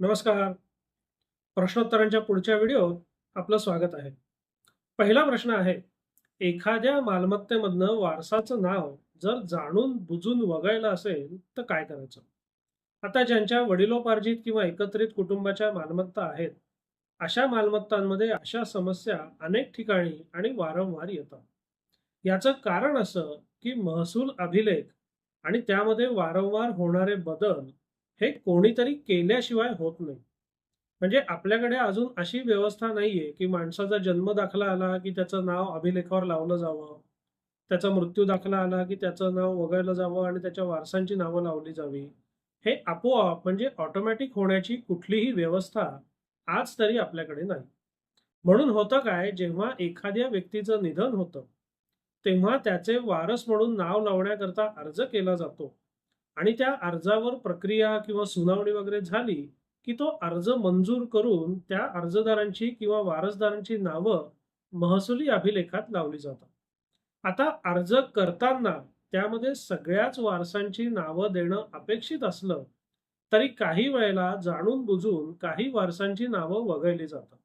नमस्कार. प्रश्नोत्तरांच्या पुढच्या व्हिडिओत आपलं स्वागत आहे. पहिला प्रश्न आहे एखाद्या मालमत्तेमधनं वारसाचं नाव जर जाणून बुजून वगळलं असेल तर काय करायचं? आता ज्यांच्या वडिलोपार्जित किंवा एकत्रित कुटुंबाच्या मालमत्ता आहेत अशा मालमत्तांमध्ये अशा समस्या अनेक ठिकाणी आणि वारंवार येतात. याचं कारण असं की महसूल अभिलेख आणि त्यामध्ये वारंवार होणारे बदल हे कोणीतरी केल्याशिवाय होत नाही. म्हणजे आपल्याकडे अजून अशी व्यवस्था नाहीये की माणसाचा जन्म दाखला आला की त्याचं नाव अभिलेखावर लावलं जावं. त्याचा मृत्यू दाखला आला की त्याचं नाव वगळलं जावं आणि त्याच्या वारसांची नावं लावली जावी. हे आपोआप म्हणजे ऑटोमॅटिक होण्याची कुठलीही व्यवस्था आज तरी आपल्याकडे नाही. म्हणून होतं काय जेव्हा एखाद्या व्यक्तीचं निधन होतं तेव्हा त्याचे वारस म्हणून नाव लावण्याकरता अर्ज केला जातो. आणि त्या अर्जावर प्रक्रिया किंवा सुनावणी वगैरे झाली की तो अर्ज मंजूर करून त्या अर्जदारांची किंवा वारसदारांची नावं महसुली अभिलेखात लावली जातात. आता अर्ज करताना त्यामध्ये सगळ्याच वारसांची नावं देणं अपेक्षित असलं तरी काही वेळेला जाणून बुजून काही वारसांची नावं वगळली जातात.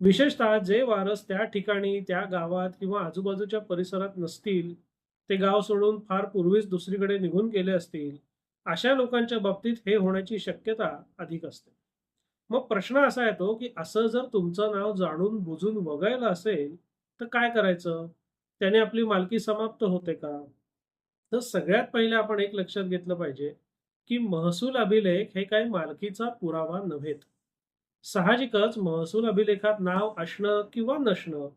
विशेषतः जे वारस त्या ठिकाणी त्या गावात किंवा आजूबाजूच्या परिसरात नसतील ते गाव सोडून फार पूर्वीच दुसरीकडे निघून गेले असतील अशा लोकांच्या बाबतीत हे होण्याची शक्यता अधिक असते. मग प्रश्न असा येतो की असं जर तुमचं नाव जाणून बुजून वगळलं असेल तर काय करायचं? त्याने आपली मालकी समाप्त होते का? तर सगळ्यात पहिले आपण एक लक्षात घेतलं पाहिजे की महसूल अभिलेख हे काही मालकीचा पुरावा नव्हेत. साहजिकच महसूल अभिलेखात नाव असणं किंवा नसणं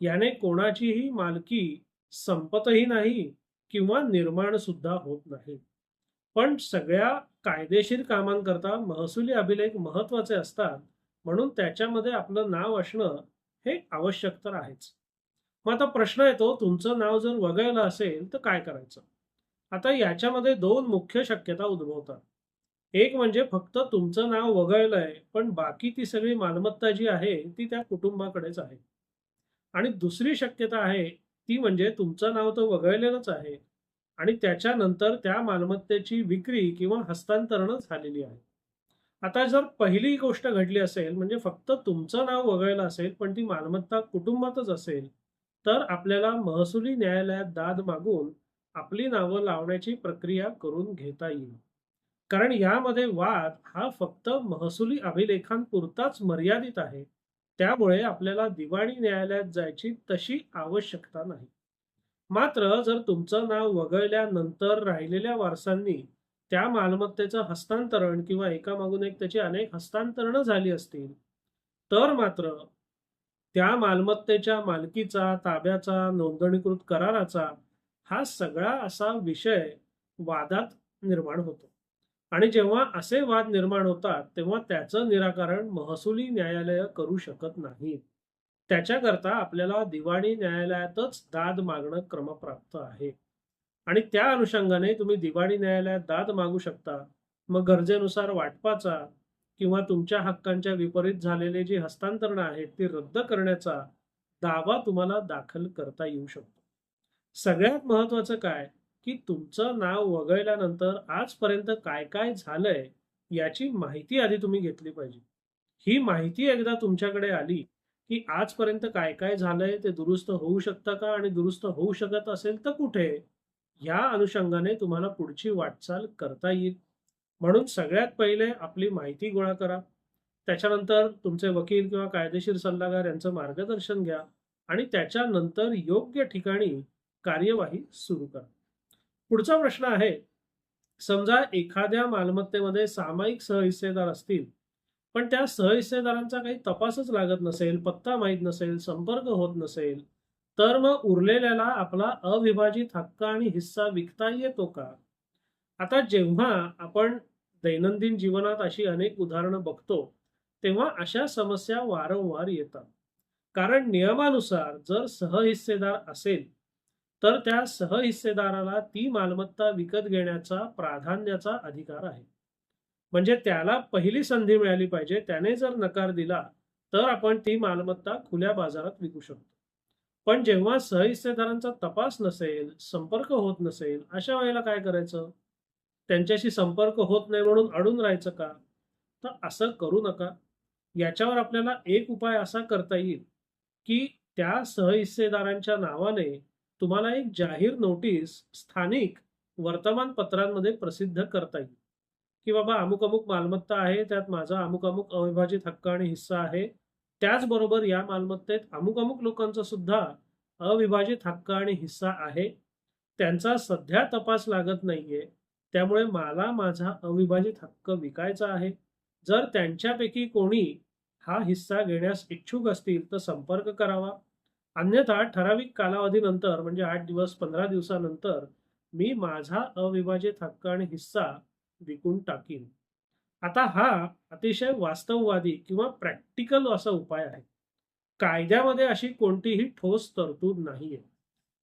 याने कोणाचीही मालकी संपतही नाही किंवा निर्माण सुद्धा होत नाही. पण सगळ्या कायदेशीर कामांकरता महसुली अभिलेख महत्त्वाचे असतात म्हणून त्याच्यामध्ये आपलं नाव असणं हे आवश्यक तर आहेच. मग आता प्रश्न येतो तुमचं नाव जर वगळलं असेल तर काय करायचं? आता याच्यामध्ये दोन मुख्य शक्यता उद्भवतात. एक म्हणजे फक्त तुमचं नाव वगळलंय पण बाकी ती सगळी मालमत्ता जी आहे ती त्या कुटुंबाकडेच आहे. आणि दुसरी शक्यता आहे ती म्हणजे तुमचं नाव तर वगळलेलंच आहे. आणि त्याच्यानंतर त्या मालमत्तेची विक्री किंवा हस्तांतरण झालेली आहे. आता जर पहिली गोष्ट घडली असेल म्हणजे फक्त तुमचं नाव वगळलं असेल पण ती मालमत्ता कुटुंबातच असेल तर आपल्याला महसुली न्यायालयात दाद मागून आपली नावं लावण्याची प्रक्रिया करून घेता येईल. कारण यामध्ये वाद हा फक्त महसुली अभिलेखांपुरताच मर्यादित आहे. त्यामुळे आपल्याला दिवाणी न्यायालयात जायची तशी आवश्यकता नाही. मात्र जर तुमचं नाव वगळल्यानंतर राहिलेल्या वारसांनी त्या मालमत्तेचं हस्तांतरण किंवा एकामागून एक त्याची अनेक हस्तांतरणं झाली असतील तर मात्र त्या मालमत्तेच्या मालकीचा ताब्याचा नोंदणीकृत कराराचा हा सगळा असा विषय वादात निर्माण होतो. आणि जेव्हा असे वाद निर्माण होतात तेव्हा त्याचं निराकरण महसुली न्यायालय करू शकत नाहीत. त्याच्याकरता आपल्याला दिवाणी न्यायालयातच दाद मागणं क्रमप्राप्त आहे. आणि त्या अनुषंगाने तुम्ही दिवाणी न्यायालयात दाद मागू शकता. मग गरजेनुसार वाटपाचा किंवा तुमच्या हक्कांच्या विपरीत झालेले जी हस्तांतरणं आहेत ती रद्द करण्याचा दावा तुम्हाला दाखल करता येऊ शकतो. सगळ्यात महत्वाचं काय? की तुमचं नाव वगळल्यानंतर आजपर्यंत काय काय झालंय याची माहिती आधी तुम्ही घेतली पाहिजे. ही माहिती एकदा तुमच्याकडे आली की आजपर्यंत काय काय झालंय ते दुरुस्त होऊ शकतं का आणि दुरुस्त होऊ शकत असेल तर कुठे? या अनुषंगाने तुम्हाला पुढची वाटचाल करता येईल. म्हणून सगळ्यात पहिले आपली माहिती गोळा करा. त्याच्यानंतर तुमचे वकील किंवा कायदेशीर सल्लागार यांचं मार्गदर्शन घ्या आणि त्याच्यानंतर योग्य ठिकाणी कार्यवाही सुरू करा. पुढचा प्रश्न आहे समजा एखाद्या मालमत्तेमध्ये सामायिक सहहिस्सेदार असतील पण त्या सहहिस्सेदारांचा काही तपासच लागत नसेल पत्ता माहीत नसेल संपर्क होत नसेल तर मग उरलेल्याला आपला अविभाजित हक्क आणि हिस्सा विकता येतो का? आता जेव्हा आपण दैनंदिन जीवनात अशी अनेक उदाहरणं बघतो तेव्हा अशा समस्या वारंवार येतात. कारण नियमानुसार जर सहहिस्सेदार असेल तर त्या सहहिस्सेदाराला ती मालमत्ता विकत घेण्याचा प्राधान्याचा अधिकार आहे. म्हणजे त्याला पहिली संधी मिळाली पाहिजे त्याने जर नकार दिला तर आपण ती मालमत्ता खुल्या बाजारात विकू शकतो. पण जेव्हा सहहिस्सेदारांचा तपास नसेल संपर्क होत नसेल अशा वेळेला काय करायचं? त्यांच्याशी संपर्क होत नाही म्हणून अडून राहायचं का? तर असं करू नका. याच्यावर आपल्याला एक उपाय असा करता येईल की त्या सहहिस्सेदारांच्या नावाने तुम्हाला एक जाहीर नोटीस स्थानिक वर्तमानपत्रांमध्ये प्रसिद्ध करता येईल. की बाबा अमुक अमुक मालमत्ता आहे त्यात माझा अमुक अमुक अविभाजित हक्क आणि हिस्सा आहे. त्याचबरोबर या मालमत्तेत अमुक अमुक लोकांचा सुद्धा अविभाजित हक्क आणि हिस्सा आहे. त्यांचा सध्या तपास लागत नाहीये. त्यामुळे मला माझा अविभाजित हक्क विकायचा आहे. जर त्यांच्यापैकी कोणी हा हिस्सा घेण्यास इच्छुक असतील तर संपर्क करावा. अन्यथा ठराविक कालावधीनंतर म्हणजे आठ दिवस पंधरा दिवसानंतर मी माझा अविभाजित हक्क आणि हिस्सा विकून टाकीन. आता हा अतिशय वास्तववादी किंवा प्रॅक्टिकल असा उपाय आहे. कायद्यामध्ये अशी कोणतीही ठोस तरतूद नाहीये.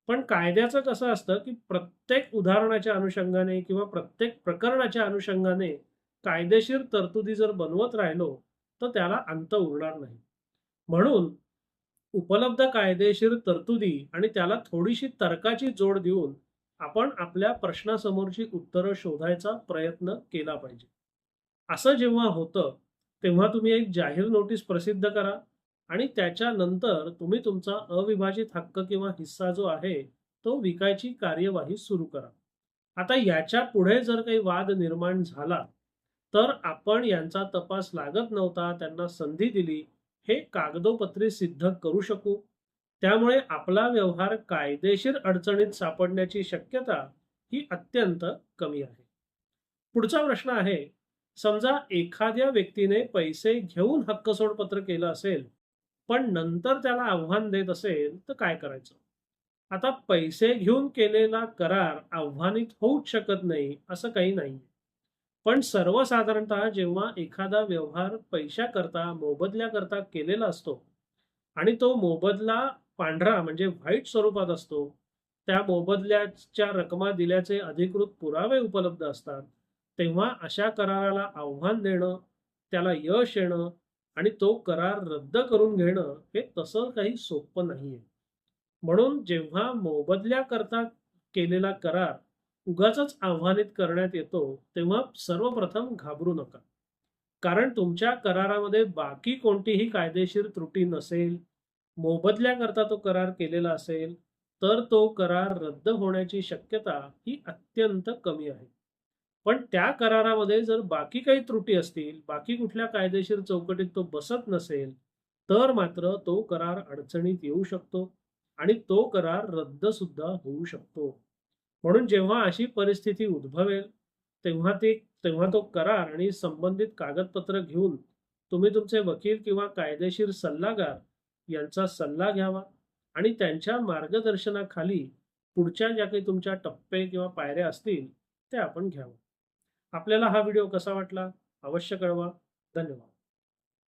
पण कायद्याचं कसं असतं की प्रत्येक उदाहरणाच्या अनुषंगाने किंवा प्रत्येक प्रकरणाच्या अनुषंगाने कायदेशीर तरतुदी जर बनवत राहिलो तर त्याला अंत उरणार नाही. म्हणून उपलब्ध कायदेशीर तरतुदी आणि त्याला थोडीशी तर्काची जोड देऊन आपण आपल्या प्रश्नासमोरची उत्तरं शोधायचा प्रयत्न केला पाहिजे. असं जेव्हा होतं तेव्हा तुम्ही एक जाहीर नोटीस प्रसिद्ध करा आणि त्याच्यानंतर तुम्ही तुमचा अविभाजित हक्क किंवा हिस्सा जो आहे तो विकायची कार्यवाही सुरू करा. आता याच्यापुढे जर काही वाद निर्माण झाला तर आपण यांचा तपास लागत नव्हता त्यांना संधी दिली हे कागदोपत्री सिद्ध करू शकू. त्यामुळे आपला व्यवहार कायदेशीर अडचणीत सापडण्याची शक्यता ही अत्यंत कमी आहे. पुढचा प्रश्न आहे समजा एखाद्या व्यक्तीने पैसे घेऊन हक्कसोडपत्र केलं असेल पण नंतर त्याला आव्हान देत असेल तर काय करायचं? आता पैसे घेऊन केलेला करार आव्हानित होऊच शकत नाही असं काही नाही पण सर्वसाधारणतः जेव्हा एखादा व्यवहार पैशाकरता मोबदल्याकरता केलेला असतो आणि तो मोबदला पांढरा म्हणजे व्हाईट स्वरूपात असतो त्या मोबदल्याच्या रकमा दिल्याचे अधिकृत पुरावे उपलब्ध असतात तेव्हा अशा कराराला आव्हान देणं त्याला यश येणं आणि तो करार रद्द करून घेणं हे तसं काही सोपं नाहीये. म्हणून जेव्हा मोबदल्याकरता केलेला करार उगाच आव्हानित करण्यात येतो तेव्हा सर्वप्रथम घाबरू नका. कारण तुमच्या करारामध्ये बाकी कोणतीही कायदेशीर त्रुटी नसेल मोबदल्याकरता तो करार केलेला असेल तर तो करार रद्द होण्याची शक्यता ही अत्यंत कमी आहे. पण त्या करारामध्ये जर बाकी काही त्रुटी असतील बाकी कुठल्या कायदेशीर चौकटीत तो बसत नसेल तर मात्र तो करार अडचणीत येऊ शकतो आणि तो करार रद्द सुद्धा होऊ शकतो. म्हणून जेव्हा अशी परिस्थिती उद्भवेल तेव्हा ते तेव्हा तो करार आणि संबंधित कागदपत्र घेऊन तुम्ही तुमचे वकील किंवा कायदेशीर सल्लागार यांचा सल्ला घ्यावा आणि त्यांच्या मार्गदर्शनाखाली पुढच्या ज्या काही तुमच्या टप्पे किंवा पायऱ्या असतील त्या आपण घ्यावं आपल्याला हा व्हिडिओ कसा वाटला? अवश्य कळवा. धन्यवाद.